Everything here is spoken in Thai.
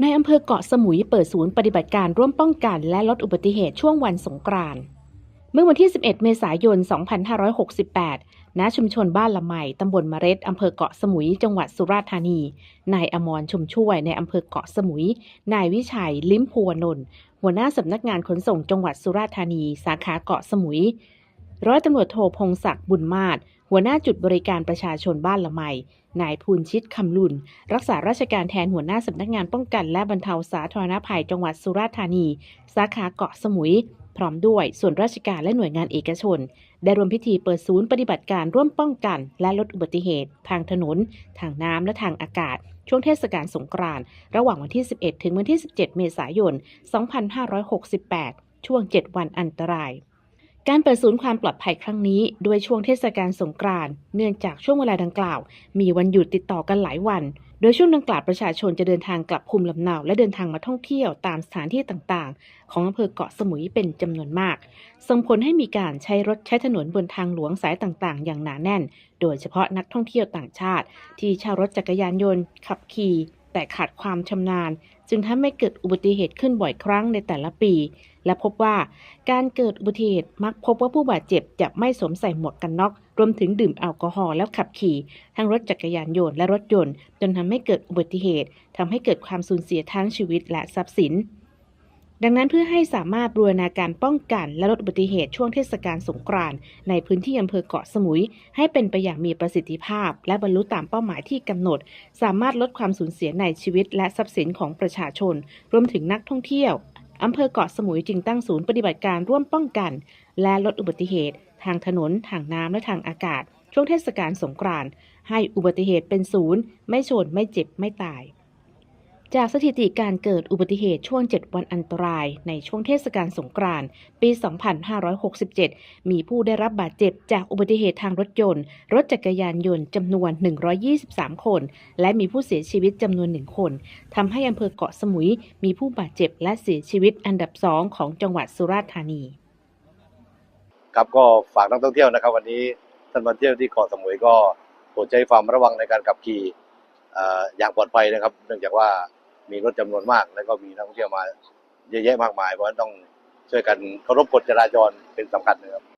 ในอำเภอเกาะสมุยเปิดศูนย์ปฏิบัติการร่วมป้องกันและลดอุบัติเหตุช่วงวันสงกรานต์เมื่อวันที่ 11 เมษายน 2568 ณ ชุมชนบ้านละไมตำบลมะเร็ดอำเภอเกาะสมุย จังหวัดสุราษฎร์ธานี นายอมรชมช่วย ในอำเภอเกาะสมุย นายวิชัย ลิ้มพัวนนท์ หัวหน้าสำนักงานขนส่งจังหวัดสุราษฎร์ธานี สาขาเกาะสมุย ร้อยตำรวจโทพงศักดิ์บุญมาศ หัวหน้าจุดบริการประชาชนบ้านละไม นายภูนชิตคำลุน รักษาราชการแทนหัวหน้าสำนักงานป้องกันและบรรเทาสาธารณภัยจังหวัดสุราษฎร์ธานี สาขาเกาะสมุย พร้อมด้วยส่วนราชการและหน่วยงานเอกชน ได้รวมพิธีเปิดศูนย์ปฏิบัติการร่วมป้องกัน และลดอุบัติเหตุ ทางถนน ทางน้ำและทางอากาศ ช่วงเทศกาลสงกรานต์ระหว่างวันที่ 11 ถึงวันที่ 17 เมษายน 2568 ช่วง 7 วันอันตราย การเปิดศูนย์ความปลอดภัยครั้งนี้ด้วยช่วงเทศกาลสงกรานต์เนื่องจากช่วงเวลาดังกล่าว มีวันหยุดติดต่อกันหลายวัน โดยช่วงดังกล่าวประชาชนจะเดินทางกลับภูมิลำเนาและเดินทางมาท่องเที่ยวตามสถานที่ต่างๆ ของอำเภอเกาะสมุยเป็นจำนวนมาก ส่งผลให้มีการใช้รถใช้ถนนบนทางหลวงสายต่างๆ อย่างหนาแน่น โดยเฉพาะนักท่องเที่ยวต่างชาติ ที่เช่ารถจักรยานยนต์ ขับขี่ แต่ขาดความชำนาญ จึงทำให้เกิดอุบัติเหตุขึ้นบ่อยครั้งในแต่ละปี และพบว่าการเกิดอุบัติเหตุมักพบว่าผู้บาดเจ็บจะไม่สวมใส่หมวกกันน็อก รวมถึงดื่มแอลกอฮอล์แล้วขับขี่ ทั้งรถจักรยานยนต์และรถยนต์ จนทำให้เกิดอุบัติเหตุทำให้เกิดความสูญเสียทั้งชีวิตและทรัพย์สิน ดังนั้นเพื่อให้สามารถบูรณาการป้องกันและลดอุบัติเหตุช่วงเทศกาลสงกรานต์ในพื้นที่อำเภอเกาะสมุย ให้เป็นไปอย่างมีประสิทธิภาพ และบรรลุตามเป้าหมายที่กำหนด สามารถลดความสูญเสียในชีวิต และทรัพย์สินของประชาชน รวมถึงนักท่องเที่ยวอำเภอเกาะสมุยจึงตั้งศูนย์ปฏิบัติการร่วมป้องกัน และลดอุบัติเหตุ ทางถนน ทางน้ำและทางอากาศ ช่วงเทศกาลสงกรานต์ให้อุบัติเหตุเป็นศูนย์ ไม่ชนไม่เจ็บไม่ตาย จากสถิติการเกิดอุบัติเหตุช่วง 7 วันอันตราย ในช่วงเทศกาลสงกรานต์ปี 2567 มีผู้ได้รับบาดเจ็บจากอุบัติเหตุทางรถยนต์ รถจักรยานยนต์จำนวน 123 คน และมีผู้เสียชีวิตจำนวนหนึ่งคนทำให้อำเภอเกาะสมุย มีผู้บาดเจ็บและเสียชีวิตอันดับสองของจังหวัดสุราษฎร์ธานี ครับก็ฝากนักท่องเที่ยวนะครับ วันนี้ท่านมาเที่ยวที่เกาะสมุยก็โปรดใช้ความระวังในการขับขี่อย่างปลอดภัยนะครับ เนื่องจากว่า มีรถจำนวนมาก แล้วก็มีนักท่องเที่ยวมาเยอะแยะมากมาย เพราะฉะนั้นต้องช่วยกันเคารพกฎจราจรเป็นสำคัญนะครับ